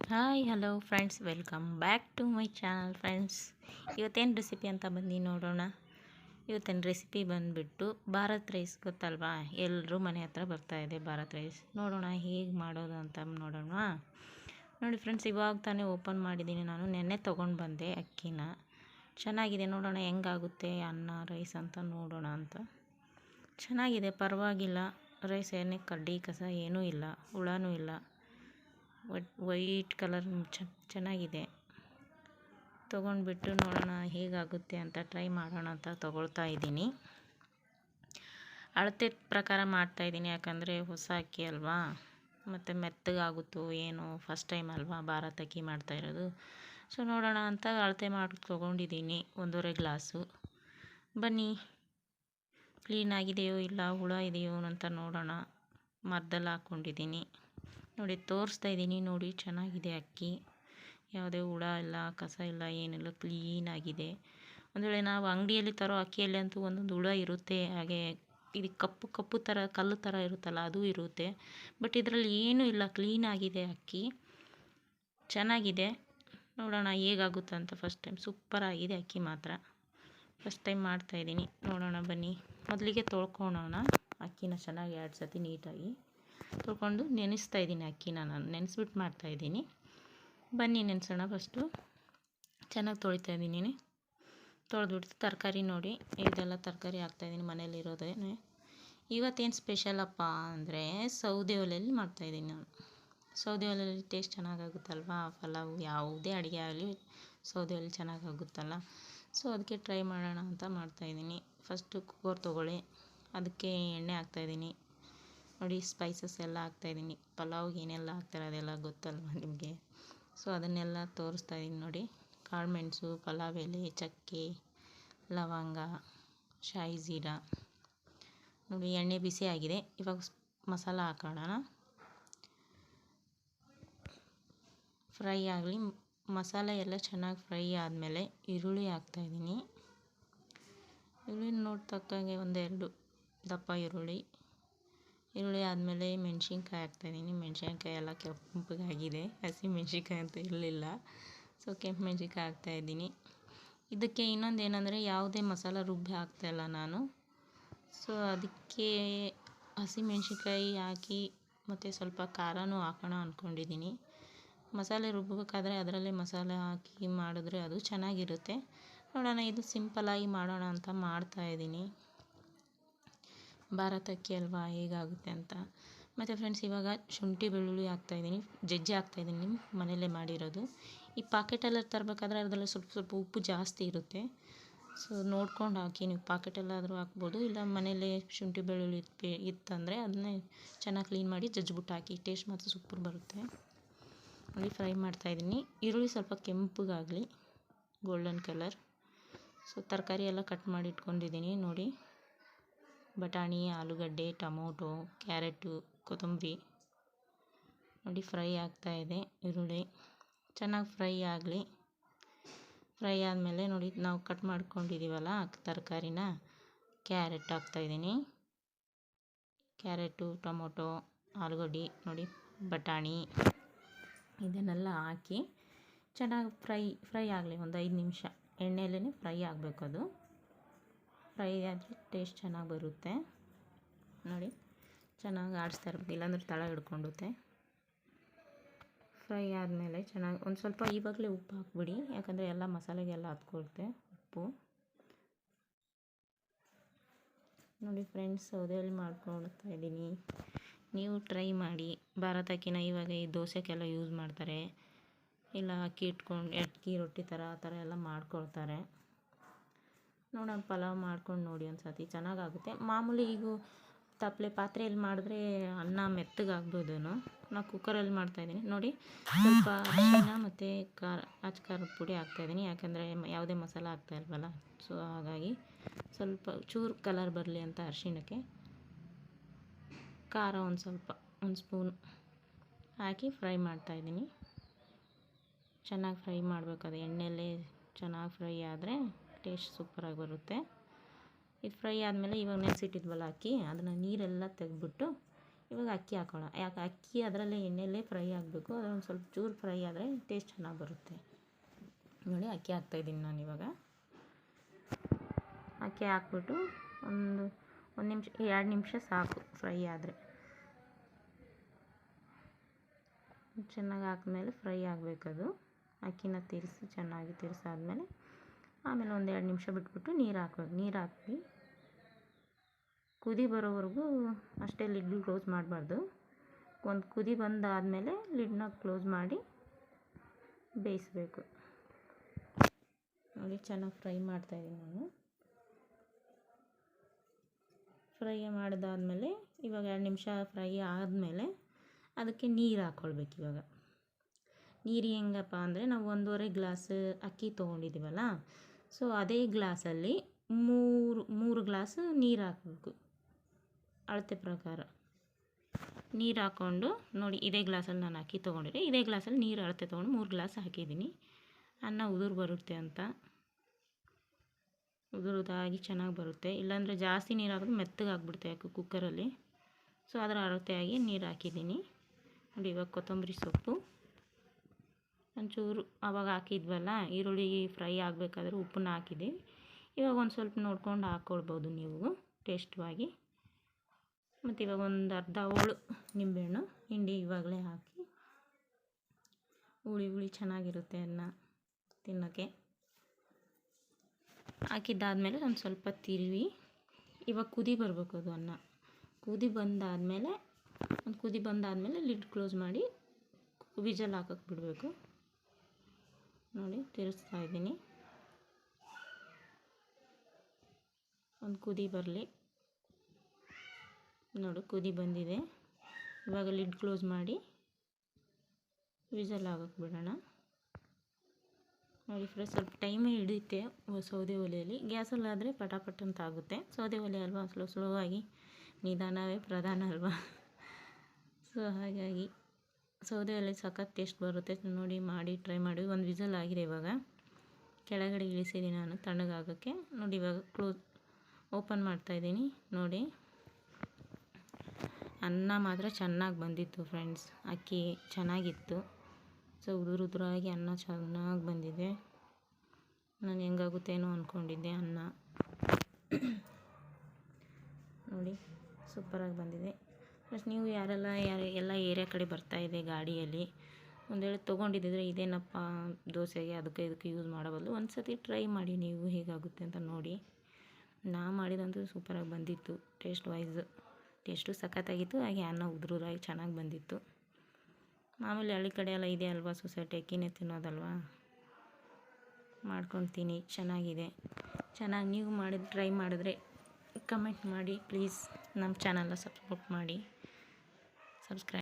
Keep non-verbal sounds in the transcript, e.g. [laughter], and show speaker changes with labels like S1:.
S1: Hi hello friends welcome back to my channel friends ಇವತ್ತೇನು recipe ಅಂತ ಬಂದು ನೋಡೋಣ. ಇವತ್ತೇನು ರೆಸಿಪಿ ಬಂದುಬಿಟ್ಟು ಭಾರತ್ ರೈಸ್ ಗೊತ್ತಲ್ವಾ? ಎಲ್ಲರೂ ಮನೆ ಹತ್ರ ಬರ್ತಾಯಿದೆ ಭಾರತ್ ರೈಸ್ ನೋಡೋಣ ಹೇಗೆ ಮಾಡೋದು ಅಂತ ನೋಡೋಣ. ನೋಡಿ ಫ್ರೆಂಡ್ಸ್ ಇವಾಗ ತಾನೇ ಓಪನ್ ಮಾಡಿದ್ದೀನಿ ನಾನು. ನೆನ್ನೆ ತೊಗೊಂಡು ಬಂದೆ ಅಕ್ಕಿನ. ಚೆನ್ನಾಗಿದೆ ನೋಡೋಣ, ಹೆಂಗಾಗುತ್ತೆ ಅನ್ನ ರೈಸ್ ಅಂತ ನೋಡೋಣ ಅಂತ. ಚೆನ್ನಾಗಿದೆ, ಪರವಾಗಿಲ್ಲ. ರೈಸ್ ಏನೇ ಕಡ್ಡಿ, ಕಸ ಏನೂ ಇಲ್ಲ, ಹುಳನೂ ಇಲ್ಲ. ವಟ್ ಕಲರ್ ಚೆನ್ನಾಗಿದೆ. ತೊಗೊಂಡ್ಬಿಟ್ಟು ನೋಡೋಣ ಹೇಗಾಗುತ್ತೆ ಅಂತ ಟ್ರೈ ಮಾಡೋಣ ಅಂತ ತೊಗೊಳ್ತಾ ಇದ್ದೀನಿ. ಅಳತೆ ಪ್ರಕಾರ ಮಾಡ್ತಾಯಿದ್ದೀನಿ ಯಾಕಂದರೆ ಹೊಸ ಅಕ್ಕಿ ಅಲ್ವಾ? ಮತ್ತು ಮೆತ್ತಗಾಗುತ್ತೋ ಏನೋ ಫಸ್ಟ್ ಟೈಮ್ ಅಲ್ವಾ ಭಾರತ ಅಕ್ಕಿ ಮಾಡ್ತಾ ಇರೋದು. ಸೊ ನೋಡೋಣ ಅಂತ ಅಳತೆ ಮಾಡಿ, ತೊಗೊಂಡಿದ್ದೀನಿ ಒಂದೂವರೆ ಗ್ಲಾಸು. ಬನ್ನಿ. ಕ್ಲೀನ್ ಆಗಿದೆಯೋ ಇಲ್ಲ ಹುಳ ಇದೆಯೋ ಅಂತ ನೋಡೋಣ. ಮರ್ದಲ್ಲಿ ಹಾಕ್ಕೊಂಡಿದ್ದೀನಿ ನೋಡಿ, ತೋರಿಸ್ತಾ ಇದ್ದೀನಿ. ನೋಡಿ, ಚೆನ್ನಾಗಿದೆ ಅಕ್ಕಿ. ಯಾವುದೇ ಹುಳ ಇಲ್ಲ, ಕಸ ಇಲ್ಲ, ಏನಿಲ್ಲ ಕ್ಲೀನಾಗಿದೆ ಒಂದು ವೇಳೆ ನಾವು ಅಂಗಡಿಯಲ್ಲಿ ತರೋ ಅಕ್ಕಿಯಲ್ಲಿ ಅಂತೂ ಒಂದೊಂದು ಹುಳ ಇರುತ್ತೆ. ಹಾಗೆ ಇದು ಕಪ್ಪು ಕಪ್ಪು ಥರ, ಕಲ್ಲು ಥರ ಇರುತ್ತಲ್ಲ, ಅದು ಇರುತ್ತೆ. ಬಟ್ ಇದರಲ್ಲಿ ಏನೂ ಇಲ್ಲ. ಕ್ಲೀನಾಗಿದೆ ಅಕ್ಕಿ. ಚೆನ್ನಾಗಿದೆ. ನೋಡೋಣ ಹೇಗಾಗುತ್ತೆ ಅಂತ ಫಸ್ಟ್ ಟೈಮ್ ಸೂಪರಾಗಿದೆ ಅಕ್ಕಿ ಮಾತ್ರ. ಫಸ್ಟ್ ಟೈಮ್ ಮಾಡ್ತಾಯಿದ್ದೀನಿ ನೋಡೋಣ ಬನ್ನಿ. ಮೊದಲಿಗೆ ತೊಳ್ಕೊಳೋಣ ಅಕ್ಕಿನ ಚೆನ್ನಾಗಿ ಎರಡು ಸತಿ ನೀಟಾಗಿ. ತೊಳ್ಕೊಂಡು ನೆನೆಸ್ತಾ ಇದ್ದೀನಿ ಅಕ್ಕಿನ ನಾನು. ನೆನೆಸ್ಬಿಟ್ಟು ಮಾಡ್ತಾಯಿದ್ದೀನಿ ಬನ್ನಿ ನೆನೆಸೋಣ ಫಸ್ಟು. ಚೆನ್ನಾಗಿ ತೊಳಿತಾ ಇದ್ದೀನಿ. ತೊಳೆದ್ಬಿಟ್ಟು ತರಕಾರಿ ನೋಡಿ. ಇದೆಲ್ಲ ತರಕಾರಿ ಹಾಕ್ತಾಯಿದ್ದೀನಿ ಮನೇಲಿರೋದೇ ಇವತ್ತೇನು ಸ್ಪೆಷಲಪ್ಪ ಅಂದರೆ ಸೌದೆ ಒಲೆಯಲ್ಲಿ ಮಾಡ್ತಾಯಿದ್ದೀನಿ ನಾನು. ಸೌದೆ ಒಲೆಯಲ್ಲಿ ಟೇಸ್ಟ್ ಚೆನ್ನಾಗಾಗುತ್ತಲ್ವಾ? ಪಲಾವು ಯಾವುದೇ ಅಡುಗೆ ಆಗಲಿ ಸೌದೆ ಒಲೆ ಚೆನ್ನಾಗಾಗುತ್ತಲ್ಲ. ಸೊ, ಅದಕ್ಕೆ ಟ್ರೈ ಮಾಡೋಣ ಅಂತ ಮಾಡ್ತಾಯಿದ್ದೀನಿ ಫಸ್ಟು ಕುಕ್ಕರ್ ತೊಗೊಳ್ಳಿ. ಅದಕ್ಕೆ ಎಣ್ಣೆ ಹಾಕ್ತಾಯಿದ್ದೀನಿ ನೋಡಿ ಸ್ಪೈಸಸ್ ಎಲ್ಲ ಹಾಕ್ತಾಯಿದ್ದೀನಿ ಪಲಾವ್ಗೆ ಏನೆಲ್ಲ ಹಾಕ್ತಾರೆ ಅದೆಲ್ಲ ಗೊತ್ತಲ್ವ ನಿಮಗೆ? ಸೊ ಅದನ್ನೆಲ್ಲ ತೋರಿಸ್ತಾ ಇದ್ದೀನಿ ನೋಡಿ. ಕಾಳುಮೆಣಸು ಪಲಾವ್ ಎಲೆ, ಚಕ್ಕೆ, ಲವಂಗ, ಶಾಯಿ ಜೀರಾ. ನೋಡಿ, ಎಣ್ಣೆ ಬಿಸಿ ಆಗಿದೆ. ಇವಾಗ ಮಸಾಲ ಹಾಕೋಣ ಫ್ರೈ ಆಗಲಿ. ಮಸಾಲೆ ಎಲ್ಲ ಚೆನ್ನಾಗಿ ಫ್ರೈ ಆದಮೇಲೆ ಈರುಳ್ಳಿ ಹಾಕ್ತಾಯಿದ್ದೀನಿ ಈರುಳ್ಳಿ ನೋಡಿ ತಕ್ಕಂಗೆ ಒಂದೆರಡು ದಪ್ಪ ಈರುಳ್ಳಿ. ಈರುಳ್ಳಿ ಆದಮೇಲೆ ಮೆಣಸಿನ್ಕಾಯಿ ಹಾಕ್ತಾಯಿದ್ದೀನಿ. ಮೆಣಸಿನ್ಕಾಯಿ ಎಲ್ಲ ಕೆಂಪಗಾಗಿದೆ. ಹಸಿ ಮೆಣಸಿನ್ಕಾಯಿ ಅಂತ ಇರಲಿಲ್ಲ. ಸೊ ಕೆಂಪು ಮೆಣಸಿನ್ಕಾಯಿ ಹಾಕ್ತಾಯಿದ್ದೀನಿ. ಇದಕ್ಕೆ ಇನ್ನೊಂದು ಏನಂದರೆ ಯಾವುದೇ ಮಸಾಲ ರುಬ್ಬಿ ಹಾಕ್ತಾಯಿಲ್ಲ ನಾನು. ಸೊ ಅದಕ್ಕೆ ಹಸಿ ಮೆಣಸಿನ್ಕಾಯಿ ಹಾಕಿ ಮತ್ತು ಸ್ವಲ್ಪ ಖಾರನೂ ಹಾಕೋಣ ಅಂದ್ಕೊಂಡಿದ್ದೀನಿ ಮಸಾಲೆ ರುಬ್ಬಬೇಕಾದ್ರೆ ಅದರಲ್ಲೇ ಮಸಾಲೆ ಹಾಕಿ ಮಾಡಿದ್ರೆ ಅದು ಚೆನ್ನಾಗಿರುತ್ತೆ. ನೋಡೋಣ, ಇದು ಸಿಂಪಲ್ಲಾಗಿ ಮಾಡೋಣ ಅಂತ ಮಾಡ್ತಾಯಿದ್ದೀನಿ. ಭಾರತ್ ಅಕ್ಕಿ ಅಲ್ವಾ ಹೇಗಾಗುತ್ತೆ ಅಂತ. ಮತ್ತು ಫ್ರೆಂಡ್ಸ್ ಇವಾಗ ಶುಂಠಿ ಬೆಳ್ಳುಳ್ಳಿ ಹಾಕ್ತಾಯಿದ್ದೀನಿ ಜಜ್ಜಿ ಹಾಕ್ತಾಯಿದ್ದೀನಿ ಮನೆಯಲ್ಲೇ ಮಾಡಿರೋದು. ಈ ಪಾಕೆಟೆಲ್ಲ ತರಬೇಕಾದ್ರೆ ಅದರಲ್ಲಿ ಸ್ವಲ್ಪ ಸ್ವಲ್ಪ ಉಪ್ಪು ಜಾಸ್ತಿ ಇರುತ್ತೆ. ಸೊ ನೋಡ್ಕೊಂಡು ಹಾಕಿ ನೀವು ಪಾಕೆಟಲ್ಲಾದರೂ ಹಾಕ್ಬೋದು. ಇಲ್ಲ ಮನೆಯಲ್ಲೇ ಶುಂಠಿ ಬೆಳ್ಳುಳ್ಳಿ ಇತ್ತು ಇತ್ತಂದರೆ ಅದನ್ನೇ ಚೆನ್ನಾಗಿ ಕ್ಲೀನ್ ಮಾಡಿ ಜಜ್ಜಿಬಿಟ್ಟು ಹಾಕಿ. ಟೇಸ್ಟ್ ಮಾತ್ರ ಸೂಪರ್ ಬರುತ್ತೆ. ನೋಡಿ ಫ್ರೈ ಮಾಡ್ತಾ ಇದ್ದೀನಿ. ಈರುಳ್ಳಿ ಸ್ವಲ್ಪ ಕೆಂಪಗಾಗಲಿ ಗೋಲ್ಡನ್ ಕಲರ್ ಸೊ ತರಕಾರಿ ಎಲ್ಲ ಕಟ್ ಮಾಡಿ ಇಟ್ಕೊಂಡಿದ್ದೀನಿ ನೋಡಿ. ಬಟಾಣಿ, ಆಲೂಗಡ್ಡೆ, ಟೊಮೊಟೊ, ಕ್ಯಾರೆಟು, ಕೊತ್ತಂಬರಿ. ನೋಡಿ, ಫ್ರೈ ಆಗ್ತಾಯಿದೆ ಈರುಳ್ಳಿ. ಚೆನ್ನಾಗಿ ಫ್ರೈ ಆಗಲಿ. ಫ್ರೈ ಆದಮೇಲೆ ನೋಡಿ, ನಾವು ಕಟ್ ಮಾಡ್ಕೊಂಡಿದ್ದೀವಲ್ಲ ತರಕಾರಿನ, ಕ್ಯಾರೆಟ್ ಹಾಕ್ತಾಯಿದ್ದೀನಿ ಕ್ಯಾರೆಟು, ಟೊಮೊಟೊ, ಆಲೂಗಡ್ಡೆ, ನೋಡಿ, ಬಟಾಣಿ, ಇದನ್ನೆಲ್ಲ ಹಾಕಿ ಚೆನ್ನಾಗಿ ಫ್ರೈ ಫ್ರೈ ಆಗಲಿ ಒಂದು ಐದು ನಿಮಿಷ. ಎಣ್ಣೆಯಲ್ಲೇ ಫ್ರೈ ಆಗಬೇಕು ಅದು ಫ್ರೈ ಆದರೆ ಟೇಸ್ಟ್ ಚೆನ್ನಾಗಿ ಬರುತ್ತೆ. ನೋಡಿ, ಚೆನ್ನಾಗಿ ಆಡಿಸ್ತಾ ಇರ್ಬೇಕು. ಇಲ್ಲಾಂದ್ರೆ ತಳ ಹಿಡ್ಕೊಂಡುತ್ತೆ. ಫ್ರೈ ಆದಮೇಲೆ ಚೆನ್ನಾಗಿ ಒಂದು ಸ್ವಲ್ಪ ಇವಾಗಲೇ ಉಪ್ಪು ಹಾಕ್ಬಿಡಿ. ಯಾಕಂದರೆ ಎಲ್ಲ ಮಸಾಲೆಗೆಲ್ಲ ಹತ್ಕೊಳುತ್ತೆ ಉಪ್ಪು. ನೋಡಿ ಫ್ರೆಂಡ್ಸ್ ಸೌದೆಯಲ್ಲಿ ಮಾಡ್ಕೊಳ್ತಾ ಇದ್ದೀನಿ. ನೀವು ಟ್ರೈ ಮಾಡಿ. ಭಾರತಕ್ಕಿನ ಇವಾಗ ಈ ದೋಸೆಗೆಲ್ಲ ಯೂಸ್ ಮಾಡ್ತಾರೆ. ಇಲ್ಲ ಅಕ್ಕಿ ಇಟ್ಕೊಂಡು, ಅಕ್ಕಿ ರೊಟ್ಟಿ ಥರ, ಆ ಥರ ಎಲ್ಲ ಮಾಡ್ಕೊಳ್ತಾರೆ. ನೋಡೋಣ ಪಲಾವ್ ಮಾಡ್ಕೊಂಡು ನೋಡಿ ಒಂದು ಸತಿ ಚೆನ್ನಾಗಾಗುತ್ತೆ. ಮಾಮೂಲಿ ಈಗ ತಪ್ಪಲೆ ಪಾತ್ರೆಯಲ್ಲಿ ಮಾಡಿದ್ರೆ ಅನ್ನ ಮೆತ್ತಗಾಗ್ಬೋದು ನಾನು ಕುಕ್ಕರಲ್ಲಿ ಮಾಡ್ತಾಯಿದ್ದೀನಿ ನೋಡಿ, ಸ್ವಲ್ಪ ಅರಿಶಿನ ಮತ್ತು ಖಾರ, ಅಚ್ಚ ಖಾರದ ಪುಡಿ ಹಾಕ್ತಾಯಿದ್ದೀನಿ ಯಾಕಂದರೆ ಯಾವುದೇ ಮಸಾಲ ಹಾಕ್ತಾ ಇಲ್ವಲ್ಲ? ಸೊ ಹಾಗಾಗಿ ಸ್ವಲ್ಪ ಚೂರು ಕಲರ್ ಬರಲಿ ಅಂತ ಅರಿಶಿಣಕ್ಕೆ. ಖಾರ ಒಂದು ಸ್ವಲ್ಪ, ಒಂದು ಸ್ಪೂನ್ ಹಾಕಿ ಫ್ರೈ ಮಾಡ್ತಾಯಿದ್ದೀನಿ ಚೆನ್ನಾಗಿ ಫ್ರೈ ಮಾಡಬೇಕು ಅದು. ಎಣ್ಣೆಯಲ್ಲೇ ಚೆನ್ನಾಗಿ ಫ್ರೈ ಆದರೆ ಟೇಸ್ಟ್ ಸೂಪರಾಗಿ ಬರುತ್ತೆ. ಇದು ಫ್ರೈ ಆದಮೇಲೆ ಇವಾಗ ನೆನೆಸಿಟ್ಟಿದ್ವಲ್ಲ ಅಕ್ಕಿ, ಅದನ್ನು ನೀರೆಲ್ಲ ತೆಗೆದ್ಬಿಟ್ಟು ಇವಾಗ ಅಕ್ಕಿ ಹಾಕೋಣ ಯಾಕೆ, ಅಕ್ಕಿ ಅದರಲ್ಲೇ ಎಣ್ಣೆಯಲ್ಲೇ ಫ್ರೈ ಆಗಬೇಕು ಅದೊಂದು ಸ್ವಲ್ಪ ಚೂರು ಫ್ರೈ ಆದರೆ ಟೇಸ್ಟ್ ಚೆನ್ನಾಗಿ ಬರುತ್ತೆ. ನೋಡಿ ಅಕ್ಕಿ ಹಾಕ್ತಾಯಿದ್ದೀನಿ ನಾನು ಇವಾಗ. ಅಕ್ಕಿ ಹಾಕ್ಬಿಟ್ಟು ಒಂದು ಒಂದು ನಿಮಿಷ, ಎರಡು ನಿಮಿಷ ಸಾಕು ಫ್ರೈ ಆದರೆ. ಚೆನ್ನಾಗಿ ಹಾಕ್ಮೇಲೆ ಫ್ರೈ ಆಗಬೇಕದು. ಅಕ್ಕಿನ ತಿರ್ಸಿ, ಚೆನ್ನಾಗಿ ತಿರ್ಸಾದ್ಮೇಲೆ ಆಮೇಲೆ ಒಂದು ಎರಡು ನಿಮಿಷ ಬಿಟ್ಬಿಟ್ಟು ನೀರು ಹಾಕ್ಬೇಕು ನೀರು ಹಾಕಿ ಕುದಿ ಬರೋವರೆಗೂ ಅಷ್ಟೇ ಲಿಡ್ ಕ್ಲೋಸ್ ಮಾಡಬಾರ್ದು. ಒಂದು ಕುದಿ ಬಂದಾದಮೇಲೆ ಲಿಡ್ನ ಕ್ಲೋಸ್ ಮಾಡಿ ಬೇಯಿಸ್ಬೇಕು. ನೋಡಿ, ಚೆನ್ನಾಗಿ ಫ್ರೈ ಮಾಡ್ತಾಯಿದ್ದೀನಿ ನಾನು. ಫ್ರೈ ಮಾಡಿದಾದ್ಮೇಲೆ ಇವಾಗ ಎರಡು ನಿಮಿಷ ಫ್ರೈ ಆದಮೇಲೆ ಅದಕ್ಕೆ ನೀರು ಹಾಕ್ಕೊಳ್ಬೇಕು ಇವಾಗ. ನೀರು ಹೆಂಗಪ್ಪ ಅಂದರೆ ನಾವು ಒಂದೂವರೆ ಗ್ಲಾಸ್ ಅಕ್ಕಿ ತೊಗೊಂಡಿದ್ದೀವಲ್ಲ ಸೊ ಅದೇ ಗ್ಲಾಸಲ್ಲಿ ಮೂರು ಮೂರು ಗ್ಲಾಸ್ ನೀರು ಹಾಕಬೇಕು ಅಳತೆ ಪ್ರಕಾರ ನೀರು ಹಾಕ್ಕೊಂಡು ನೋಡಿ ಇದೇ ಗ್ಲಾಸಲ್ಲಿ ನಾನು ಹಾಕಿ ತೊಗೊಂಡಿದ್ದೆ ಇದೇ ಗ್ಲಾಸಲ್ಲಿ ನೀರು ಅಳತೆ ತೊಗೊಂಡು ಮೂರು ಗ್ಲಾಸ್ ಹಾಕಿದ್ದೀನಿ ಅನ್ನ ಉದುರು ಬರುತ್ತೆ ಅಂತ ಉದುರುದಾಗಿ ಚೆನ್ನಾಗಿ ಬರುತ್ತೆ ಇಲ್ಲಾಂದರೆ ಜಾಸ್ತಿ ನೀರು ಹಾಕಿದ್ರೆ ಮೆತ್ತಗೆ ಆಗಿಬಿಡುತ್ತೆ ಯಾಕೆ ಕುಕ್ಕರಲ್ಲಿ ಸೊ ಅದರ ಅಳತೆಯಾಗಿ ನೀರು ಹಾಕಿದ್ದೀನಿ ನೋಡಿ ಇವಾಗ ಕೊತ್ತಂಬರಿ ಸೊಪ್ಪು ಒಂಚೂರು ಅವಾಗ ಹಾಕಿದ್ವಲ್ಲ, ಈರುಳ್ಳಿ ಫ್ರೈ ಆಗಬೇಕಾದ್ರೆ ಉಪ್ಪನ್ನ ಹಾಕಿದೆ ಇವಾಗ ಒಂದು ಸ್ವಲ್ಪ ನೋಡ್ಕೊಂಡು ಹಾಕ್ಕೊಳ್ಬೋದು ನೀವು ಟೇಸ್ಟ್ವಾಗಿ. ಮತ್ತು ಇವಾಗ ಒಂದು ಅರ್ಧ ಹೋಳು ನಿಂಬೆಹಣ್ಣು ಹಿಂಡಿ ಇವಾಗಲೇ ಹಾಕಿ ಹುಳಿ ಹುಳಿ ಚೆನ್ನಾಗಿರುತ್ತೆ ಅನ್ನ ತಿನ್ನೋಕ್ಕೆ. ಹಾಕಿದ್ದಾದಮೇಲೆ ಒಂದು ಸ್ವಲ್ಪ ತಿರುವಿ. ಇವಾಗ ಕುದಿ ಬರಬೇಕು ಅದು ಅನ್ನ. ಕುದಿ ಬಂದಾದಮೇಲೆ, ಒಂದು ಕುದಿ ಬಂದಾದಮೇಲೆ ಲಿಡ್ ಕ್ಲೋಸ್ ಮಾಡಿ ವಿಜಲ್ ಹಾಕಕ್ಕೆ ಬಿಡಬೇಕು. ನೋಡಿ ತಿರುಸ್ತಾ ಇದ್ದೀನಿ. ಒಂದು ಕುದಿ ಬರಲಿ. ನೋಡು, ಕುದಿ ಬಂದಿದೆ. ಇವಾಗ ಲಿಡ್ ಕ್ಲೋಸ್ ಮಾಡಿ ವಿಸಲ್ ಆಗಕ್ಕೆ ಬಿಡೋಣ. ನೋಡಿ ಫ್ರೆಂಡ್ಸ್, ಸ್ವಲ್ಪ ಟೈಮೇ ಹಿಡಿಯುತ್ತೆ ಸೌದೆ ಒಲೆಯಲ್ಲಿ. ಗ್ಯಾಸಲ್ಲಾದರೆ ಪಟಾಪಟ್ ಅಂತ ಆಗುತ್ತೆ. ಸೌದೆ ಒಲೆ ಅಲ್ವಾ? ಸ್ಲೋ ಸ್ಲೋ ಆಗಿ. ನಿಧಾನವೇ ಪ್ರಧಾನ ಅಲ್ವಾ? [laughs] ಸೊ ಹಾಗಾಗಿ ಸೌದೆ ಒಲೆ ಸಖತ್ ಟೇಸ್ಟ್ ಬರುತ್ತೆ. ನೋಡಿ, ಮಾಡಿ ಟ್ರೈ ಮಾಡಿ. ಒಂದು ವಿಸಲ್ ಆಗಿದೆ ಇವಾಗ. ಕೆಳಗಡೆ ಇಳಿಸಿದ್ದೀನಿ ನಾನು ತಣ್ಣಗಾಗೋಕ್ಕೆ. ನೋಡಿ, ಇವಾಗ ಕ್ಲೋಸ್ ಓಪನ್ ಮಾಡ್ತಾಯಿದ್ದೀನಿ ನೋಡಿ. ಅನ್ನ ಮಾತ್ರ ಚೆನ್ನಾಗಿ ಬಂದಿತ್ತು ಫ್ರೆಂಡ್ಸ್. ಅಕ್ಕಿ ಚೆನ್ನಾಗಿತ್ತು. ಸೊ, ಉದುರು ಉದುರಾಗಿ ಅನ್ನ ಚೆನ್ನಾಗಿ ಬಂದಿದೆ. ನಾನು ಹೆಂಗಾಗುತ್ತೇನೋ ಅಂದ್ಕೊಂಡಿದ್ದೆ ಅನ್ನ. ನೋಡಿ, ಸೂಪರಾಗಿ ಬಂದಿದೆ. ಪ್ಲಸ್ ನೀವು ಯಾರೆಲ್ಲ ಯಾರು, ಎಲ್ಲ ಏರಿಯಾ ಕಡೆ ಬರ್ತಾಯಿದೆ ಗಾಡಿಯಲ್ಲಿ, ಒಂದು ವೇಳೆ ತೊಗೊಂಡಿದ್ದಿದ್ರೆ ಇದೇನಪ್ಪ ದೋಸೆಗೆ ಅದಕ್ಕೆ ಇದಕ್ಕೆ ಯೂಸ್ ಮಾಡಬಲ್ಲ ಒಂದು ಸತಿ ಟ್ರೈ ಮಾಡಿ ನೀವು ಹೇಗಾಗುತ್ತೆ ಅಂತ ನೋಡಿ. ನಾ ಮಾಡಿದಂತೂ ಸೂಪರಾಗಿ ಬಂದಿತ್ತು ಟೇಸ್ಟ್ ವೈಸ್ ಟೇಸ್ಟು ಸಖತ್ತಾಗಿತ್ತು, ಹಾಗೆ ಅನ್ನ ಉದ್ರುರಾಗಿ ಚೆನ್ನಾಗಿ ಬಂದಿತ್ತು. ಮಾಮೂಲಿ ಹಳ್ಳಿ ಕಡೆ ಎಲ್ಲ ಇದೆ ಅಲ್ವಾ ಸೊಸೈಟಿ ಅಕ್ಕಿನೇ ತಿನ್ನೋದಲ್ವಾ? ಮಾಡ್ಕೊತೀನಿ, ಚೆನ್ನಾಗಿದೆ. ಚೆನ್ನಾಗಿ ನೀವು ಮಾಡಿದ ಟ್ರೈ ಮಾಡಿದ್ರೆ ಕಮೆಂಟ್ ಮಾಡಿ ಪ್ಲೀಸ್ ನಮ್ಮ ಚಾನಲ್ನ ಸಪೋರ್ಟ್ ಮಾಡಿ. ಸಬ್ಸ್ಕ್ರೈಬ್